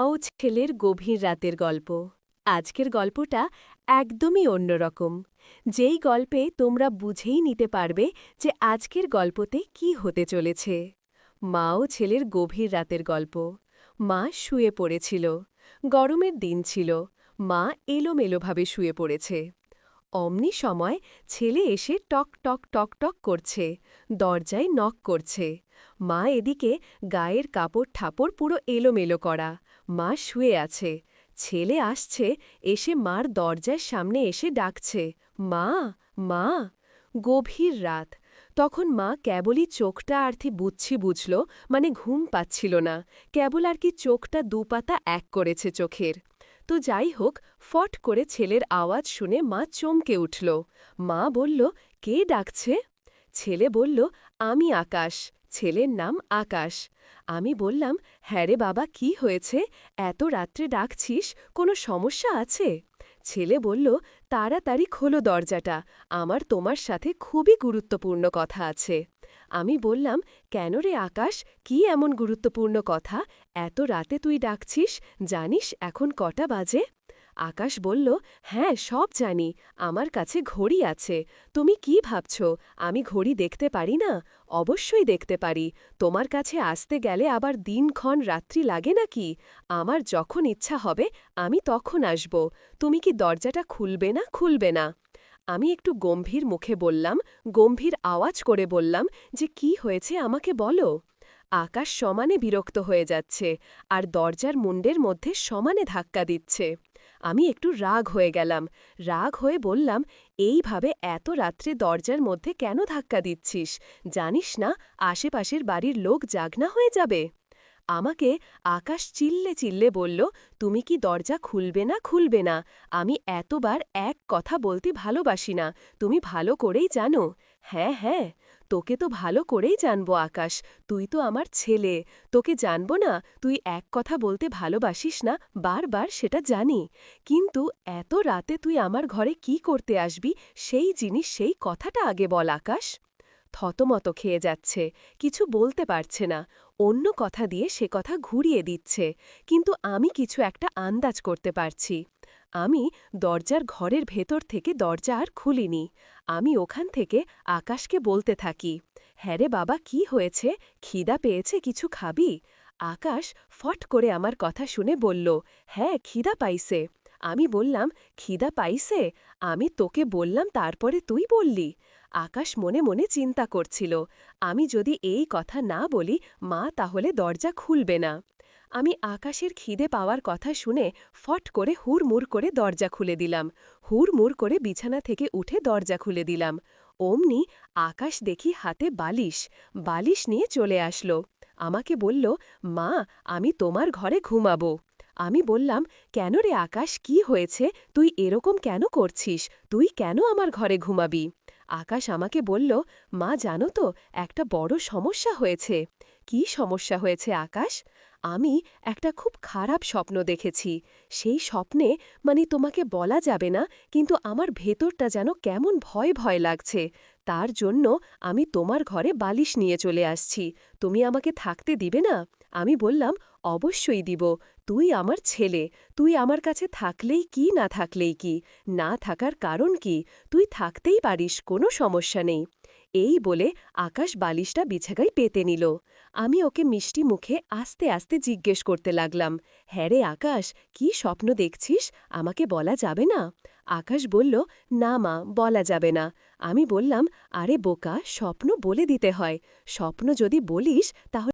ও ছেলের গভীর রাতের গল্প। আজকের গল্পটা একদমই অন্যরকম। যেই গল্পে তোমরা বুঝেই নিতে পারবে যে আজকের গল্পতে কি হতে চলেছে। মা ও ছেলের গভীর রাতের গল্প। মা শুয়ে পড়েছিল। গরমের দিন ছিল। মা এলোমেলোভাবে শুয়ে পড়েছে। অমনি সময় ছেলে এসে টক টক টক টক করছে। দরজায় নক করছে। মা এদিকে গায়ের কাপড় ঠাপড় পুরো এলোমেলো করা। মা শুয়ে আছে। ছেলে আসছে, এসে মার দরজার সামনে এসে ডাকছে, মা মা। গভীর রাত। তখন মা কেবলই চোখটা আর্থি বুঝছি বুঝল মানে ঘুম পাচ্ছিল না। কেবল আর কি চোখটা দুপাতা এক করেছে চোখের। তো যাই হোক, ফট করে ছেলের আওয়াজ শুনে মা চমকে উঠল। মা বলল, কে ডাকছে? ছেলে বলল, আমি আকাশ। ছেলের নাম আকাশ। আমি বললাম হ্যাঁ রে বাবা, কি হয়েছে? এত রাত্রে ডাকছিস, কোনো সমস্যা আছে? ছেলে বলল, তাড়াতাড়ি খোলো দরজাটা, আমার তোমার সাথে খুবই গুরুত্বপূর্ণ কথা আছে। আমি বললাম, কেন রে আকাশ, কি এমন গুরুত্বপূর্ণ কথা? এত রাতে তুই ডাকছিস, জানিস এখন কটা বাজে? আকাশ বলল হ্যাঁ সব জানি, আমার কাছে ঘড়ি আছে। তুমি কি ভাবছ? আমি ঘড়ি দেখতে পারি না? অবশ্যই দেখতে পারি। তোমার কাছে আসতে গেলে আবার দিনক্ষণ রাত্রি লাগে নাকি? আমার যখন ইচ্ছা হবে, আমি তখন আসব। তুমি কি দরজাটা খুলবে না? খুলবে না। আমি একটু গম্ভীর মুখে বললাম, গম্ভীর আওয়াজ করে বললাম, যে কি হয়েছে আমাকে বলো? আকাশ সমানে বিরক্ত হয়ে যাচ্ছে, আর দরজার মুন্ডের মধ্যে সমানে ধাক্কা দিচ্ছে। আমি একটু রাগ হয়ে গেলাম। রাগ হয়ে বললাম, এইভাবে এত রাত্রে দরজার মধ্যে কেন ধাক্কা দিচ্ছিস? জানিস না, আশেপাশের বাড়ির লোক জাগনা হয়ে যাবে। আমাকে আকাশ চিল্লে চিল্লে বলল, তুমি কি দরজা খুলবে না খুলবে না? আমি এতবার এক কথা বলতে ভালোবাসি না। তুমি ভালো করেই জানো। হ্যাঁ হ্যাঁ তোকে তো ভালো করেই জানব আকাশ। তুই তো আমার ছেলে। তোকে জানব না, তুই এক কথা বলতে ভালোবাসিস না, বারবার সেটা জানি। কিন্তু এত রাতে তুই আমার ঘরে কি করতে আসবি? সেই জিনিস, সেই কথাটা আগে বল আকাশ। থতমত খেয়ে যাচ্ছে। কিছু বলতে পারছে না। অন্য কথা দিয়ে সে কথা ঘুরিয়ে দিচ্ছে, কিন্তু আমি কিছু একটা আন্দাজ করতে পারছি। আমি দরজার ঘরের ভেতর থেকে দরজা আর খুলিনি। আমি ওখান থেকে আকাশকে বলতে থাকি হ্যাঁ রে বাবা, কি হয়েছে? খিদা পেয়েছে কিছু খাবি? আকাশ ফট করে আমার কথা শুনে বলল হ্যাঁ খিদা পাইছে। আমি বললাম, খিদা পাইছে? আমি তোকে বললাম, তারপরে তুই বললি? আকাশ মনে মনে চিন্তা করছিল, আমি যদি এই কথা না বলি, মা তাহলে দরজা খুলবে না। আমি আকাশের খিদে পাওয়ার কথা শুনে ফট করে হুড়মুড় করে দরজা খুলে দিলাম। হুড়মুড় করে বিছানা থেকে উঠে দরজা খুলে দিলাম। অমনি আকাশ দেখি হাতে বালিশ বালিশ নিয়ে চলে আসলো। আমাকে বলল, মা, আমি তোমার ঘরে ঘুমাবো। আমি বললাম, কেন রে আকাশ, কি হয়েছে? তুই এরকম কেন করছিস? তুই কেন আমার ঘরে ঘুমাবি? আকাশ আমাকে বলল, মা, জানো তো, একটা বড় সমস্যা হয়েছে। কি সমস্যা হয়েছে আকাশ? আমি একটা খুব খারাপ স্বপ্ন দেখেছি। সেই স্বপ্নে মানে তোমাকে বলা যাবে না, কিন্তু আমার ভেতরটা যেন কেমন ভয় ভয় লাগছে। তার জন্য আমি তোমার ঘরে বালিশ নিয়ে চলে আসছি। তুমি আমাকে থাকতে দিবে না? আমি বললাম, অবশ্যই দিব। তুই আমার ছেলে। তুই আমার কাছে থাকলেই কি, না থাকলেই কি? না থাকার কারণ কি? তুই থাকতেই পারিস, কোনো সমস্যা নেই। এই বলে আকাশ বালিশটা বিছাগাই পেতে নিল। আমি ওকে মিষ্টি মুখে আস্তে আস্তে জিজ্ঞেস করতে লাগলাম হ্যাঁ রে আকাশ, কি স্বপ্ন দেখছিস? আমাকে বলা যাবে না? আকাশ বলল, না মা, বলা যাবে না। আমি বললাম, আরে বোকা, স্বপ্ন বলে দিতে হয়। স্বপ্ন যদি বলিস, তাহলে